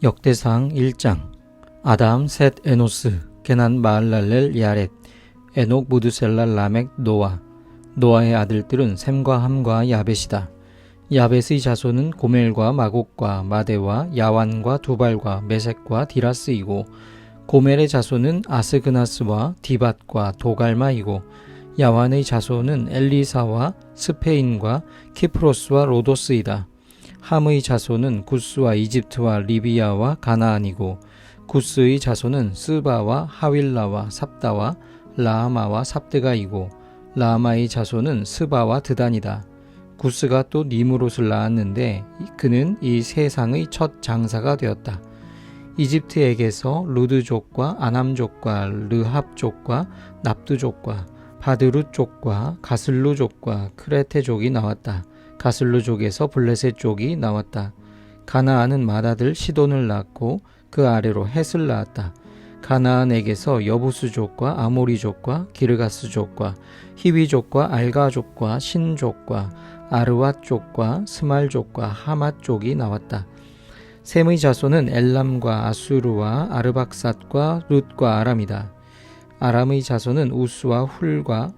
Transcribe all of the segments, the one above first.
역대상 1장 아담, 셋, 에노스, 게난, 마을랄렐, 야렛, 에녹, 무드셀라, 라멕, 노아 노아의 아들들은 셈과 함과 야벳이다. 야벳의 자손은 고멜과 마곡과 마데와 야완과 두발과 메색과 디라스이고 고멜의 자손은 아스그나스와 디밧과 도갈마이고 야완의 자손은 엘리사와 스페인과 키프로스와 로도스이다. 함의 자손은 구스와 이집트와 리비아와 가나안이고 구스의 자손은 스바와 하윌라와 삽다와 라하마와 삽드가이고 라하마의 자손은 스바와 드단이다. 구스가 또 니무롯을 낳았는데 그는 이 세상의 첫 장사가 되었다. 이집트에게서 루드족과 아남족과 르합족과 납두족과 바드루족과 가슬루족과 크레테족이 나왔다. 가슬루족에서 블레셋족이 나왔다. 가나안은 마다들 시돈을 낳고 그 아래로 헷을 낳았다. 가나안에게서 여부수족과 아모리족과 기르가스족과 히위족과 알가족과 신족과 아르왓족과 스말족과 하맛족이 나왔다. 셈의 자손은 엘람과 아수르와 아르박삿과 룻과 아람이다. 아람의 자손은 우스와 훌과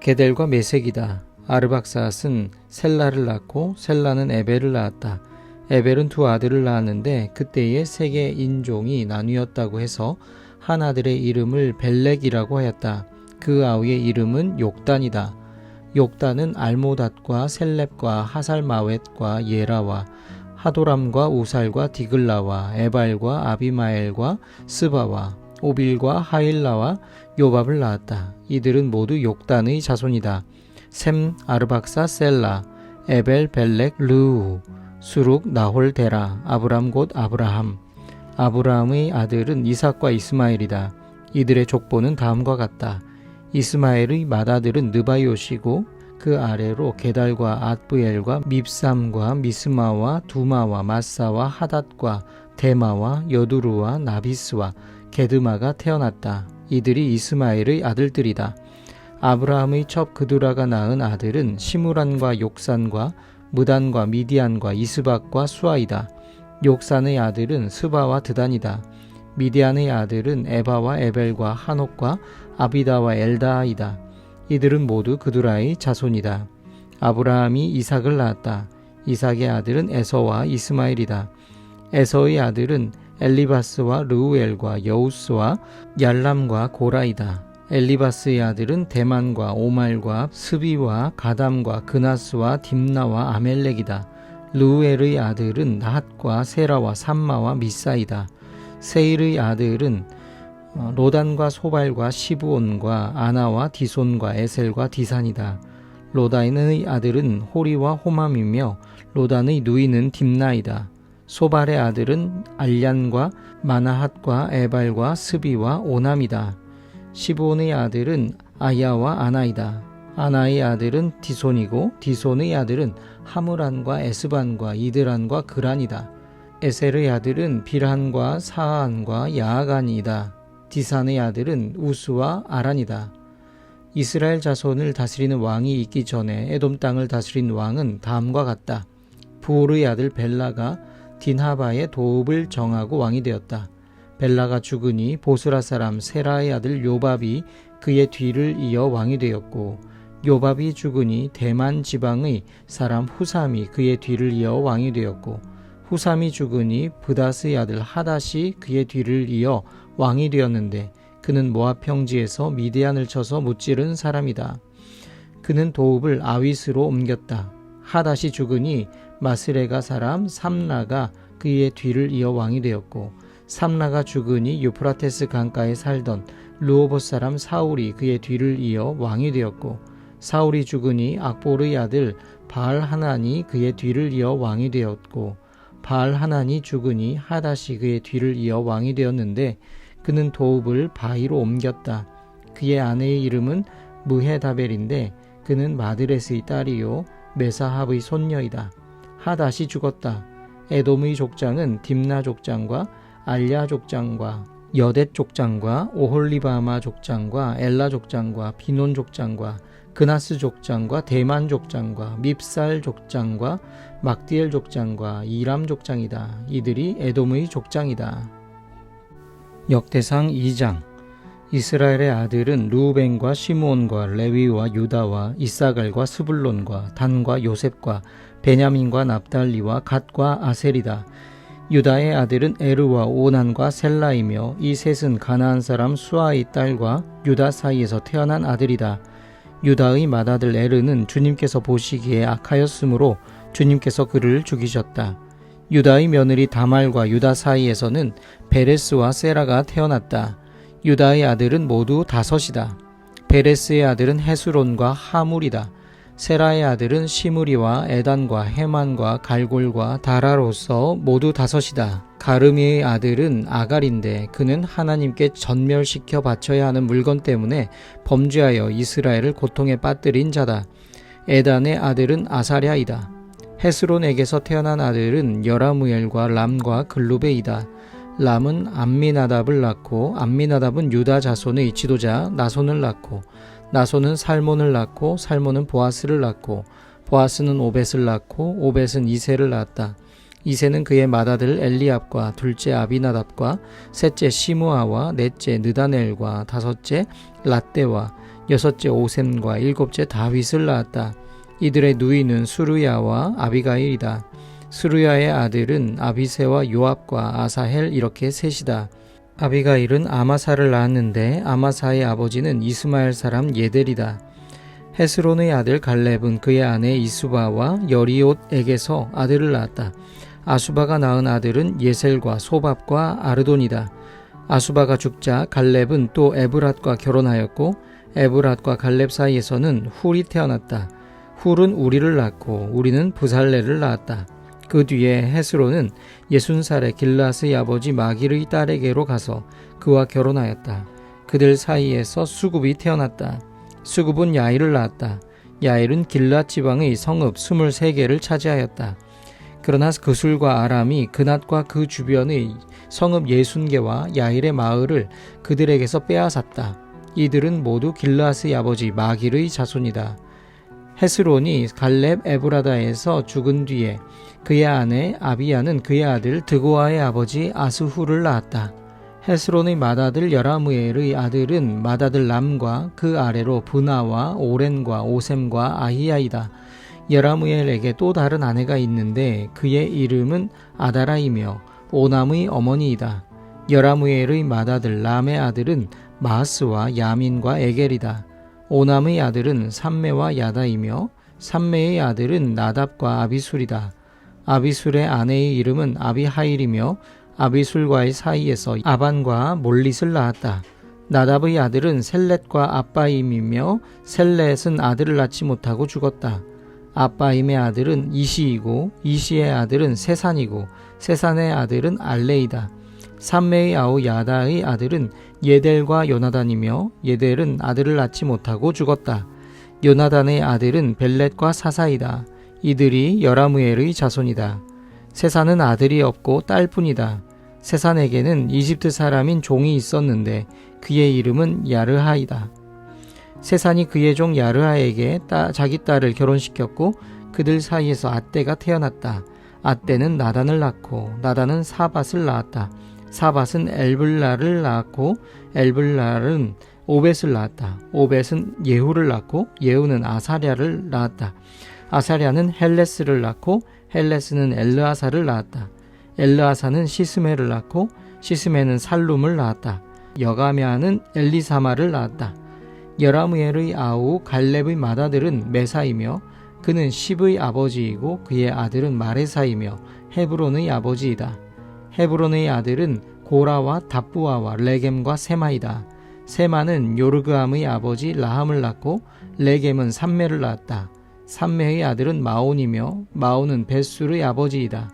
게델과 메색이다. 아르박삿은 셀라를 낳고 셀라는 에벨을 낳았다. 에벨은 두 아들을 낳았는데 그때에 세계 인종이 나뉘었다고 해서 한 아들의 이름을 벨렉이라고 하였다. 그 아우의 이름은 욕단이다. 욕단은 알모닷과 셀렙과 하살마웻과 예라와 하도람과 우살과 디글라와 에발과 아비마엘과 스바와 오빌과 하일라와 요밥을 낳았다. 이들은 모두 욕단의 자손이다. 셈, 아르박사, 셀라, 에벨, 벨렉, 르우, 수룩, 나홀, 데라, 아브람 곧 아브라함. 아브라함의 아들은 이삭과 이스마엘이다. 이들의 족보는 다음과 같다. 이스마엘의 맏아들은 느바요시고 그 아래로 게달과 앗부엘과 밉삼과 미스마와 두마와 마사와 하닷과 데마와 여두루와 나비스와 게드마가 태어났다. 이들이 이스마엘의 아들들이다. 아브라함의 첩 그두라가 낳은 아들은 시무란과 욕산과 무단과 미디안과 이스박과 수아이다. 욕산의 아들은 스바와 드단이다. 미디안의 아들은 에바와 에벨과 한옥과 아비다와 엘다이다. 이들은 모두 그두라의 자손이다. 아브라함이 이삭을 낳았다. 이삭의 아들은 에서와 이스마엘이다. 에서의 아들은 엘리바스와 르우엘과 여우스와 얄람과 고라이다. 엘리바스의 아들은 대만과 오말과 스비와 가담과 그나스와 딥나와 아멜렉이다. 르우엘의 아들은 나핫과 세라와 삼마와 미사이다. 세일의 아들은 어, 로단과 소발과 시브온과 아나와 디손과 에셀과 디산이다. 로다인의 아들은 호리와 호맘이며 로단의 누이는 딥나이다. 소발의 아들은 알얀과 마나핫과 에발과 스비와 오남이다. 시브온의 아들은 아야와 아나이다. 아나의 아들은 디손이고 디손의 아들은 하무란과 에스반과 이드란과 그란이다. 에셀의 아들은 빌한과 사한과 야아간이다. 디산의 아들은 우스와 아란이다. 이스라엘 자손을 다스리는 왕이 있기 전에 에돔 땅을 다스린 왕은 다음과 같다. 부올의 아들 벨라가 딘하바의 도읍을 정하고 왕이 되었다. 벨라가 죽으니 보스라 사람 세라의 아들 요밥이 그의 뒤를 이어 왕이 되었고 요밥이 죽으니 대만 지방의 사람 후삼이 그의 뒤를 이어 왕이 되었고 후삼이 죽으니 브다스의 아들 하닷이 그의 뒤를 이어 왕이 되었는데 그는 모압 평지에서 미디안을 쳐서 무찌른 사람이다. 그는 도읍을 아윗으로 옮겼다. 하닷이 죽으니 마스레가 사람 삼라가 그의 뒤를 이어 왕이 되었고 삼라가 죽으니 유프라테스 강가에 살던 루오봇 사람 사울이 그의 뒤를 이어 왕이 되었고 사울이 죽으니 악보르의 아들 바알 하나니 그의 뒤를 이어 왕이 되었고 바알 하나니 죽으니 하다시 그의 뒤를 이어 왕이 되었는데 그는 도읍을 바위로 옮겼다. 그의 아내의 이름은 무헤다벨인데 그는 마드레스의 딸이요 메사합의 손녀이다. 하다시 죽었다. 에돔의 족장은 딥나 족장과 알야 족장과 여댓 족장과 오홀리바마 족장과 엘라 족장과 비논 족장과 그나스 족장과 대만 족장과 밉살 족장과 막디엘 족장과 이람 족장이다. 이들이 에돔의 족장이다. 역대상 2장 이스라엘의 아들은 루벤과 시므온과 레위와 유다와 이사갈과 스불론과 단과 요셉과 베냐민과 납달리와 갓과 아셀이다. 유다의 아들은 에르와 오난과 셀라이며 이 셋은 가나안 사람 수아의 딸과 유다 사이에서 태어난 아들이다. 유다의 맏아들 에르는 주님께서 보시기에 악하였으므로 주님께서 그를 죽이셨다. 유다의 며느리 다말과 유다 사이에서는 베레스와 세라가 태어났다. 유다의 아들은 모두 다섯이다. 베레스의 아들은 헤스론과 하물이다. 세라의 아들은 시므리와 에단과 헤만과 갈골과 다라로서 모두 다섯이다. 가르미의 아들은 아갈인데 그는 하나님께 전멸시켜 바쳐야 하는 물건 때문에 범죄하여 이스라엘을 고통에 빠뜨린 자다. 에단의 아들은 아사랴이다. 헤스론에게서 태어난 아들은 여라무엘과 람과 글루베이다. 람은 암미나답을 낳고 암미나답은 유다 자손의 지도자 나손을 낳고 나손은 살몬을 낳고 살몬은 보아스를 낳고 보아스는 오벳을 낳고 오벳은 이세를 낳았다. 이세는 그의 맏아들 엘리압과 둘째 아비나답과 셋째 시므아와 넷째 느다넬과 다섯째 라떼와 여섯째 오셈과 일곱째 다윗을 낳았다. 이들의 누이는 수르야와 아비가일이다. 수르야의 아들은 아비세와 요압과 아사헬 이렇게 셋이다. 아비가일은 아마사를 낳았는데 아마사의 아버지는 이스마엘 사람 예델이다. 헤스론의 아들 갈렙은 그의 아내 이수바와 여리옷에게서 아들을 낳았다. 아수바가 낳은 아들은 예셀과 소밥과 아르돈이다. 아수바가 죽자 갈렙은 또 에브랏과 결혼하였고 에브랏과 갈렙 사이에서는 훌이 태어났다. 훌은 우리를 낳고 우리는 부살레를 낳았다. 그 뒤에 헤스로는 예순 살의 길라스의 아버지 마길의 딸에게로 가서 그와 결혼하였다. 그들 사이에서 수굽이 태어났다. 수굽은 야일을 낳았다. 야일은 길라 지방의 성읍 23개를 차지하였다. 그러나 그술과 아람이 그낫과 그 주변의 성읍 예순개와 야일의 마을을 그들에게서 빼앗았다. 이들은 모두 길라스의 아버지 마길의 자손이다. 헤스론이 갈렙 에브라다에서 죽은 뒤에 그의 아내 아비야는 그의 아들 드고아의 아버지 아스후를 낳았다. 헤스론의 맏아들 여라무엘의 아들은 맏아들 람과 그 아래로 브나와 오렌과 오셈과 아히야이다. 여라무엘에게 또 다른 아내가 있는데 그의 이름은 아다라이며 오남의 어머니이다. 여라무엘의 맏아들 람의 아들은 마하스와 야민과 에겔이다. 오남의 아들은 삼매와 야다이며 삼매의 아들은 나답과 아비술이다. 아비술의 아내의 이름은 아비하일이며 아비술과의 사이에서 아반과 몰릿을 낳았다. 나답의 아들은 셀렛과 아빠임이며 셀렛은 아들을 낳지 못하고 죽었다. 아빠임의 아들은 이시이고 이시의 아들은 세산이고 세산의 아들은 알레이다. 삼매의 아우 야다의 아들은 예델과 요나단이며 예델은 아들을 낳지 못하고 죽었다. 요나단의 아들은 벨렛과 사사이다. 이들이 여라무엘의 자손이다. 세산은 아들이 없고 딸뿐이다. 세산에게는 이집트 사람인 종이 있었는데 그의 이름은 야르하이다. 세산이 그의 종 야르하에게 따, 자기 딸을 결혼시켰고 그들 사이에서 아떼가 태어났다. 아떼는 나단을 낳고 나단은 사밧을 낳았다. 사밧은 엘블라를 낳았고 엘블라는 오벳을 낳았다. 오벳은 예후를 낳고 예후는 아사랴를 낳았다. 아사랴는 헬레스를 낳고 헬레스는 엘르아사를 낳았다. 엘르아사는 시스메를 낳고 시스메는 살룸을 낳았다. 여가미아는 엘리사마를 낳았다. 여라무엘의 아우 갈렙의 맏아들은 메사이며 그는 십의 아버지이고 그의 아들은 마레사이며 헤브론의 아버지이다. 헤브론의 아들은 고라와 답부아와 레겜과 세마이다. 세마는 요르그암의 아버지 라함을 낳고 레겜은 삼매를 낳았다. 삼매의 아들은 마온이며 마온은 벳술의 아버지이다.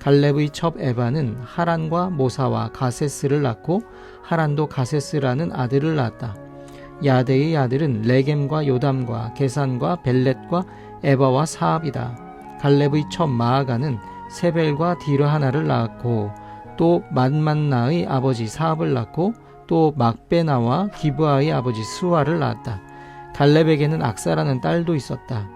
갈렙의 첩 에바는 하란과 모사와 가세스를 낳고 하란도 가세스라는 아들을 낳았다. 야데의 아들은 레겜과 요담과 게산과 벨렛과 에바와 사압이다. 갈렙의 첩 마아가는 세벨과 디르 하나를 낳았고 또 만만나의 아버지 사압을 낳고 또 막베나와 기브아의 아버지 스와를 낳았다. 갈렙에게는 악사라는 딸도 있었다.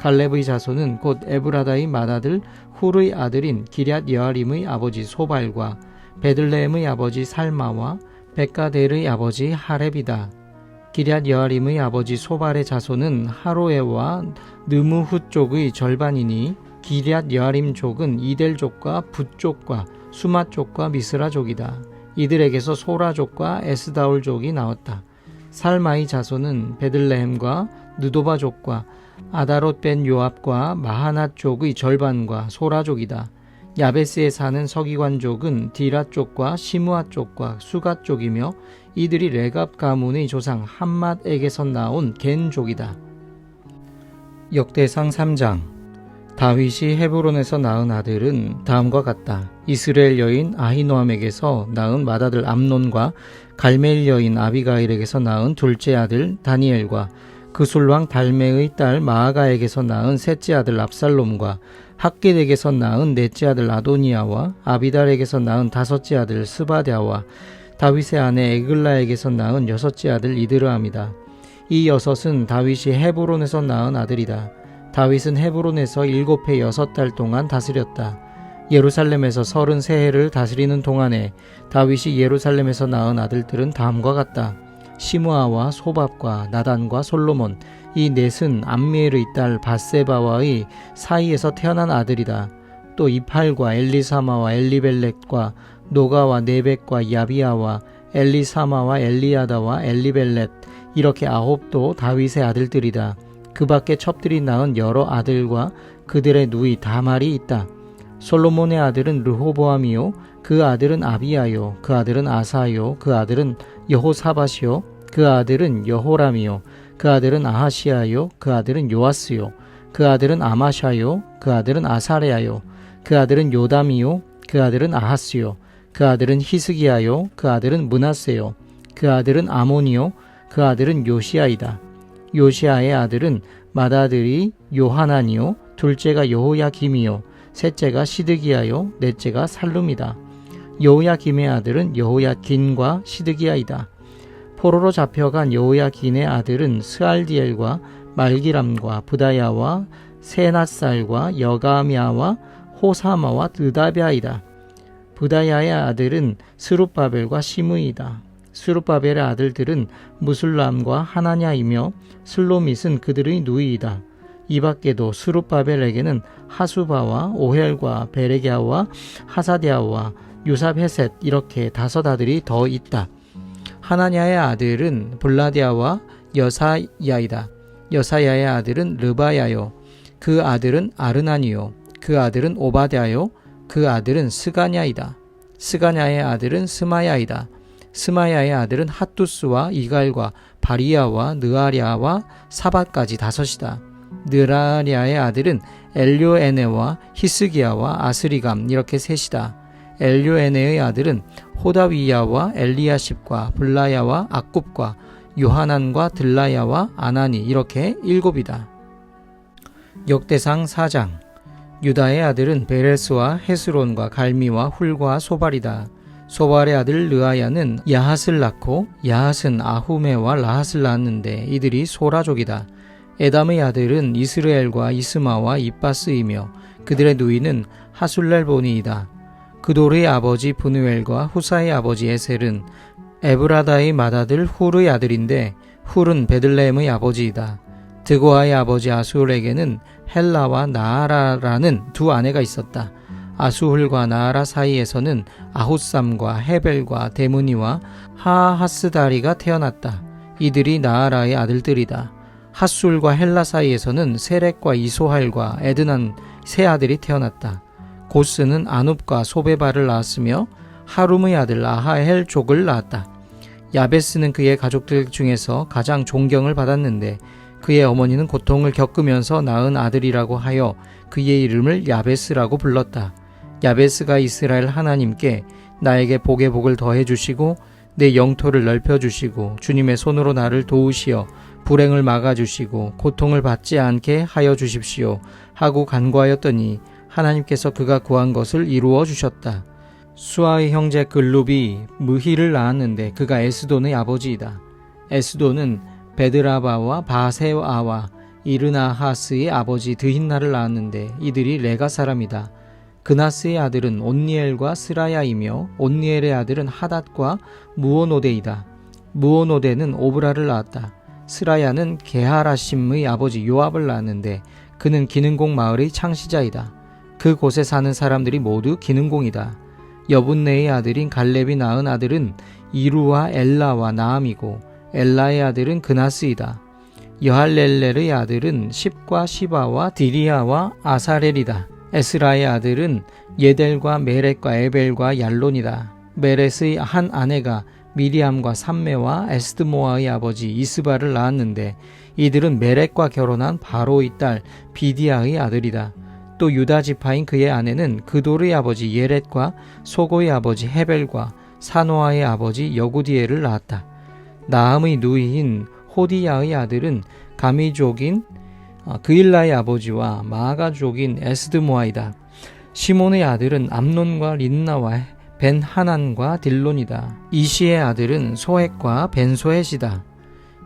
갈렙의 자손은 곧 에브라다의 맏아들 훌의 아들인 기럇 여아림의 아버지 소발과 베들레헴의 아버지 살마와 베가델의 아버지 하렙이다. 기럇 여아림의 아버지 소발의 자손은 하로에와 느무후 쪽의 절반이니 기럇 여아림 족은 이델족과 붓족과 수마족과 미스라족이다. 이들에게서 소라족과 에스다올족이 나왔다. 살마의 자손은 베들레헴과 느도바족과 아다롯 벤 요압과 마하낫 족의 절반과 소라족이다. 야베스에 사는 서기관족은 디라 쪽과 시무아 쪽과 수가 쪽이며 이들이 레갑 가문의 조상 함맛에게서 나온 겐족이다. 역대상 3장 다윗이 헤브론에서 낳은 아들은 다음과 같다. 이스라엘 여인 아히노함에게서 낳은 맏아들 암논과 갈멜 여인 아비가일에게서 낳은 둘째 아들 다니엘과 그술왕 달메의 딸 마아가에게서 낳은 셋째 아들 압살롬과 학겟에게서 낳은 넷째 아들 아도니아와 아비달에게서 낳은 다섯째 아들 스바랴와 다윗의 아내 에글라에게서 낳은 여섯째 아들 이드르함이다. 이 여섯은 다윗이 헤브론에서 낳은 아들이다. 다윗은 헤브론에서 일곱 해 여섯 달 동안 다스렸다. 예루살렘에서 서른 세 해를 다스리는 동안에 다윗이 예루살렘에서 낳은 아들들은 다음과 같다. 시므아와 소밥과 나단과 솔로몬 이 넷은 암미엘의 딸 바세바와의 사이에서 태어난 아들이다. 또 이팔과 엘리사마와 엘리벨렛과 노가와 네벡과 야비아와 엘리사마와 엘리아다와 엘리벨렛 이렇게 아홉도 다윗의 아들들이다. 그 밖에 첩들이 낳은 여러 아들과 그들의 누이 다말이 있다. 솔로몬의 아들은 르호보암이요 그 아들은 아비야요 그 아들은 아사요 그 아들은 여호사바시요 그 아들은 여호람이요 그 아들은 아하시아요 그 아들은 요아스요 그 아들은 아마샤요 그 아들은 아사레아요 그 아들은 요담이요 그 아들은 아하스요 그 아들은 히스기야요 그 아들은 문하세요 그 아들은 아모니요 그 아들은 요시아이다 요시아의 아들은 맏아들이 요하나니요 둘째가 여호야김이요 셋째가 시드기야요 넷째가 살룸이다 여호야김의 아들은 여호야긴과 시드기야이다 포로로 잡혀간 여호야긴의 아들은 스알디엘과 말기람과 부다야와 세낫살과 여가미아와 호사마와 드다비아이다. 부다야의 아들은 스룹바벨과 시므이다. 스룹바벨의 아들들은 무술람과 하나냐이며 슬로밋은 그들의 누이이다. 이 밖에도 스룹바벨에게는 하수바와 오헬과 베레기아와 하사디아와 유삽헤셋 이렇게 다섯 아들이 더 있다. 하나냐의 아들은 블라디아와 여사야이다. 여사야의 아들은 르바야요. 그 아들은 아르나니요. 그 아들은 오바댜요. 그 아들은 스가냐이다. 스가냐의 아들은 스마야이다. 스마야의 아들은 핫두스와 이갈과 바리야와 느아랴와 사바까지 다섯이다. 느라랴의 아들은 엘료에네와 히스기야와 아스리감 이렇게 셋이다. 엘료에네의 아들은 호다위야와 엘리야십과 블라야와 악굽과 요하난과 들라야와 아나니 이렇게 일곱이다. 역대상 4장 유다의 아들은 베레스와 헤스론과 갈미와 훌과 소발이다. 소발의 아들 르아야는 야핫을 낳고 야핫은 아후메와 라핫을 낳았는데 이들이 소라족이다. 에담의 아들은 이스라엘과 이스마와 이빠스이며 그들의 누이는 하술렐보니이다. 그돌의 아버지 브누엘과 후사의 아버지 에셀은 에브라다의 맏아들 훌의 아들인데 훌은 베들레헴의 아버지이다. 드고아의 아버지 아수엘에게는 헬라와 나아라라는 두 아내가 있었다. 아수훌과 나아라 사이에서는 아후삼과 헤벨과 데무니와 하하스다리가 태어났다. 이들이 나아라의 아들들이다. 핫술과 헬라 사이에서는 세렉과 이소할과 에드난 세 아들이 태어났다. 고스는 아눕과 소베바를 낳았으며 하룸의 아들 아하헬족을 낳았다. 야베스는 그의 가족들 중에서 가장 존경을 받았는데 그의 어머니는 고통을 겪으면서 낳은 아들이라고 하여 그의 이름을 야베스라고 불렀다. 야베스가 이스라엘 하나님께 나에게 복의 복을 더해 주시고 내 영토를 넓혀 주시고 주님의 손으로 나를 도우시어 불행을 막아 주시고 고통을 받지 않게 하여 주십시오 하고 간구하였더니 하나님께서 그가 구한 것을 이루어 주셨다. 수아의 형제 글룹이 무히를 낳았는데 그가 에스돈의 아버지이다. 에스돈은 베드라바와 바세아와 이르나하스의 아버지 드힌나를 낳았는데 이들이 레가 사람이다. 그나스의 아들은 온니엘과 스라야이며 온니엘의 아들은 하닷과 무오노데이다. 무오노데는 오브라를 낳았다. 스라야는 게하라심의 아버지 요압을 낳았는데 그는 기능공 마을의 창시자이다. 그곳에 사는 사람들이 모두 기능공이다. 여분네의 아들인 갈렙이 낳은 아들은 이루와 엘라와 나암이고 엘라의 아들은 그나스이다. 여할렐렐의 아들은 십과 시바와 디리아와 아사렐이다. 에스라의 아들은 예델과 메렛과 에벨과 얄론이다. 메렛의 한 아내가 미리암과 삼메와 에스드모아의 아버지 이스바를 낳았는데 이들은 메렛과 결혼한 바로의 딸 비디아의 아들이다. 또 유다 지파인 그의 아내는 그돌의 아버지 예렛과 소고의 아버지 헤벨과 사노아의 아버지 여구디엘을 낳았다. 나함의 누이인 호디야의 아들은 가미족인 어, 그일라의 아버지와 마가족인 에스드모아이다. 시몬의 아들은 암논과 린나와 벤 하난과 딜론이다. 이시의 아들은 소헷과 벤소헷이다.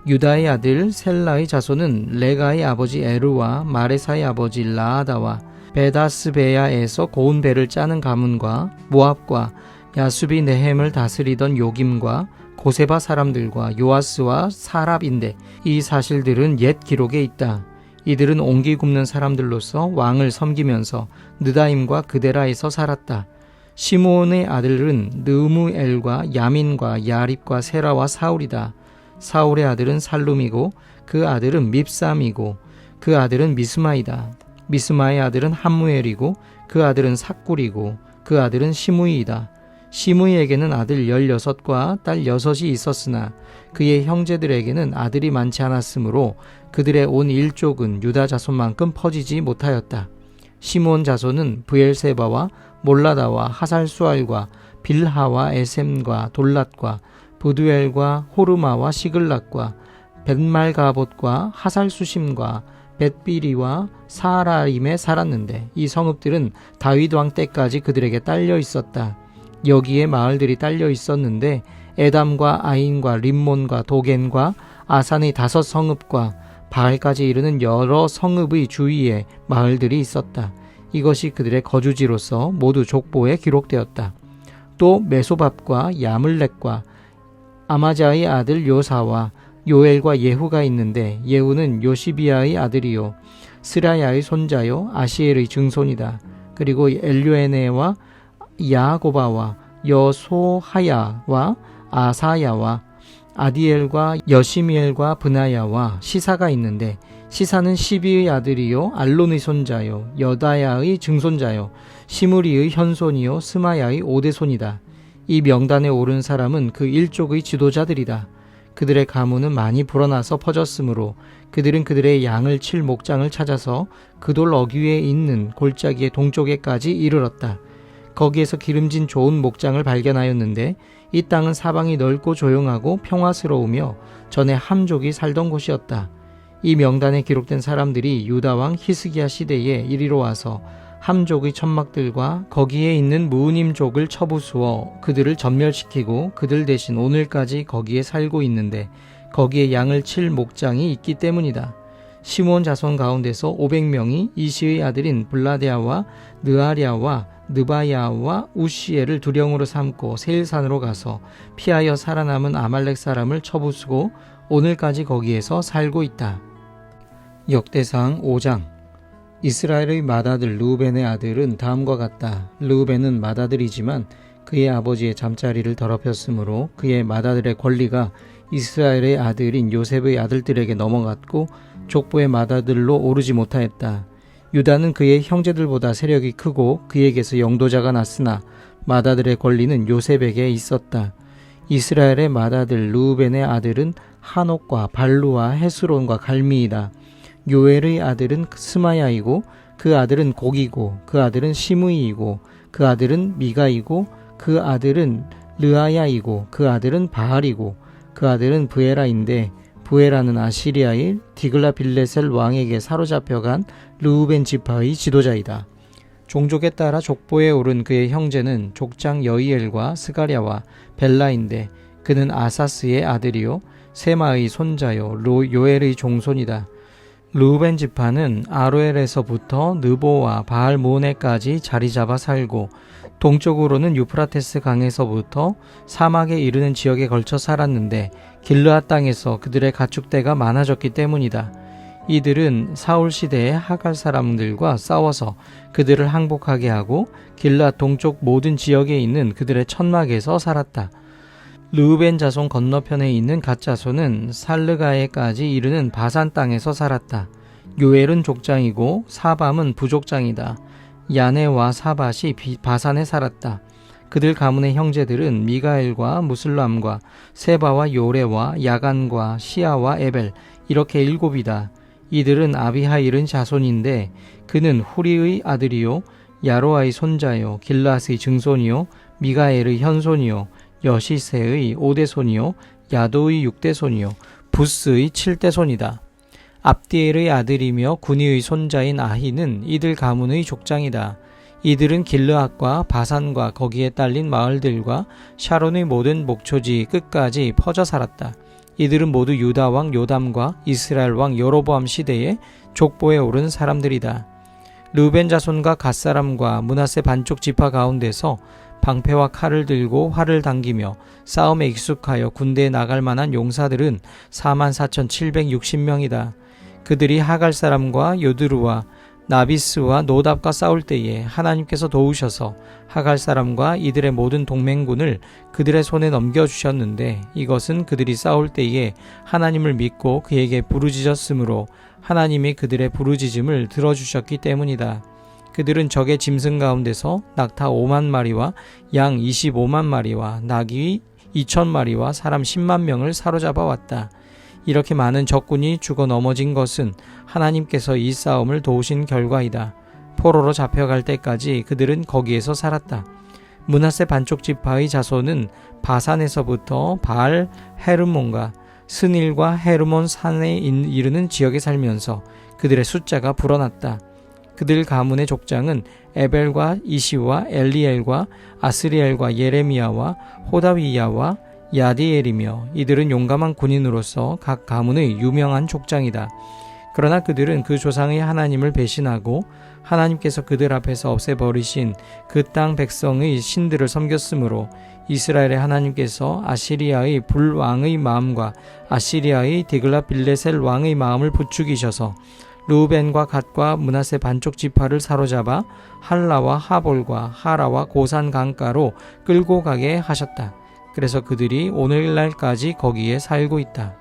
유다의 아들 셀라의 자손은 레가의 아버지 에르와 마레사의 아버지 라아다와 베다스베야에서 고운 배를 짜는 가문과 모압과 야수비 네헴을 다스리던 요김과 고세바 사람들과 요아스와 사랍인데 이 사실들은 옛 기록에 있다. 이들은 옹기 굽는 사람들로서 왕을 섬기면서 느다임과 그데라에서 살았다. 시므온의 아들은 느무엘과 야민과 야립과 세라와 사울이다. 사울의 아들은 살룸이고 그 아들은 밉삼이고 그 아들은 미스마이다. 미스마의 아들은 함무엘이고 그 아들은 삭굴이고 그 아들은 시므이이다. 시므이에게는 아들 16과 딸 6이 있었으나 그의 형제들에게는 아들이 많지 않았으므로 그들의 온 일족은 유다 자손만큼 퍼지지 못하였다. 시므온 자손은 브엘세바와 몰라다와 하살수알과 빌하와 에셈과 돌랏과 부두엘과 호르마와 시글락과 벳말가봇과 하살수심과 벳비리와 사라임에 살았는데 이 성읍들은 다윗 왕 때까지 그들에게 딸려 있었다. 여기에 마을들이 딸려 있었는데 에담과 아인과 림몬과 도겐과 아산의 다섯 성읍과 바알까지 이르는 여러 성읍의 주위에 마을들이 있었다. 이것이 그들의 거주지로서 모두 족보에 기록되었다. 또 메소밥과 야물렉과 아마자의 아들 요사와 요엘과 예후가 있는데 예후는 요시비아의 아들이요 스라야의 손자요 아시엘의 증손이다. 그리고 엘류에네와 야고바와 여소하야와 아사야와 아디엘과 여시미엘과 브나야와 시사가 있는데 시사는 시비의 아들이요 알론의 손자요 여다야의 증손자요 시무리의 현손이요 스마야의 오대손이다. 이 명단에 오른 사람은 그 일족의 지도자들이다. 그들의 가문은 많이 불어나서 퍼졌으므로 그들은 그들의 양을 칠 목장을 찾아서 그돌 어귀에 있는 골짜기의 동쪽에까지 이르렀다. 거기에서 기름진 좋은 목장을 발견하였는데 이 땅은 사방이 넓고 조용하고 평화스러우며 전에 함족이 살던 곳이었다. 이 명단에 기록된 사람들이 유다 왕 히스기야 시대에 이리로 와서 함족의 천막들과 거기에 있는 무우님족을 쳐부수어 그들을 전멸시키고 그들 대신 오늘까지 거기에 살고 있는데 거기에 양을 칠 목장이 있기 때문이다. 시몬 자손 가운데서 500명이 이시의 아들인 블라데아와 느아리아와 느바야와 우시엘을 두령으로 삼고 세일산으로 가서 피하여 살아남은 아말렉 사람을 쳐부수고 오늘까지 거기에서 살고 있다. 역대상 5장 이스라엘의 맏아들 르우벤의 아들은 다음과 같다. 르우벤은 맏아들이지만 그의 아버지의 잠자리를 더럽혔으므로 그의 맏아들의 권리가 이스라엘의 아들인 요셉의 아들들에게 넘어갔고 족보의 맏아들로 오르지 못하였다. 유다는 그의 형제들보다 세력이 크고 그에게서 영도자가 났으나 맏아들의 권리는 요셉에게 있었다. 이스라엘의 맏아들 루벤의 아들은 한옥과 발루와 헤스론과 갈미이다. 요엘의 아들은 스마야이고 그 아들은 고기고 그 아들은 시므이이고 그 아들은 미가이고 그 아들은 르아야이고 그 아들은 바알이고 그 아들은 브에라인데 부에라는 아시리아의 디글라빌레셀 왕에게 사로잡혀간 르우벤 지파의 지도자이다. 종족에 따라 족보에 오른 그의 형제는 족장 여이엘과 스가랴와 벨라인데 그는 아사스의 아들이요 세마의 손자요 로 요엘의 종손이다. 루벤 지파는 아로엘에서부터 느보와 바알모네까지 자리 잡아 살고 동쪽으로는 유프라테스 강에서부터 사막에 이르는 지역에 걸쳐 살았는데 길르앗 땅에서 그들의 가축대가 많아졌기 때문이다. 이들은 사울 시대의 하갈 사람들과 싸워서 그들을 항복하게 하고 길르앗 동쪽 모든 지역에 있는 그들의 천막에서 살았다. 르우벤 자손 건너편에 있는 갓 자손은 살르가에까지 이르는 바산 땅에서 살았다. 요엘은 족장이고 사밤은 부족장이다. 야네와 사밭이 비- 바산에 살았다. 그들 가문의 형제들은 미가엘과 무슬람과 세바와 요레와 야간과 시아와 에벨 이렇게 일곱이다. 이들은 아비하일은 자손인데 그는 후리의 아들이요 야로아의 손자요 길라스의 증손이요 미가엘의 현손이요 여시세의 오대손이요 야도의 육대손이요 부스의 칠대손이다. 압디엘의 아들이며 군이의 손자인 아히는 이들 가문의 족장이다. 이들은 길르앗과 바산과 거기에 딸린 마을들과 샤론의 모든 목초지 끝까지 퍼져 살았다. 이들은 모두 유다 왕 요담과 이스라엘 왕 여로보암 시대에 족보에 오른 사람들이다. 르벤 자손과 갓 사람과 문하세 반쪽 지파 가운데서 방패와 칼을 들고 활을 당기며 싸움에 익숙하여 군대에 나갈 만한 용사들은 44,760명이다. 그들이 하갈 사람과 요드루와 나비스와 노답과 싸울 때에 하나님께서 도우셔서 하갈 사람과 이들의 모든 동맹군을 그들의 손에 넘겨주셨는데 이것은 그들이 싸울 때에 하나님을 믿고 그에게 부르짖었으므로 하나님이 그들의 부르짖음을 들어주셨기 때문이다. 그들은 적의 짐승 가운데서 낙타 5만 마리와 양 25만 마리와 나귀 2천 마리와 사람 10만 명을 사로잡아 왔다. 이렇게 많은 적군이 죽어 넘어진 것은 하나님께서 이 싸움을 도우신 결과이다. 포로로 잡혀갈 때까지 그들은 거기에서 살았다. 문하세 반쪽 지파의 자손은 바산에서부터 바알 헤르몬과 스닐과 헤르몬 산에 이르는 지역에 살면서 그들의 숫자가 불어났다. 그들 가문의 족장은 에벨과 이시와 엘리엘과 아스리엘과 예레미야와 호다위야와 야디엘이며 이들은 용감한 군인으로서 각 가문의 유명한 족장이다. 그러나 그들은 그 조상의 하나님을 배신하고 하나님께서 그들 앞에서 없애버리신 그 땅 백성의 신들을 섬겼으므로 이스라엘의 하나님께서 아시리아의 불왕의 마음과 아시리아의 디글라 빌레셀 왕의 마음을 부추기셔서 루벤과 갓과 문하세 반쪽 지파를 사로잡아 할라와 하볼과 하라와 고산 강가로 끌고 가게 하셨다. 그래서 그들이 오늘날까지 거기에 살고 있다.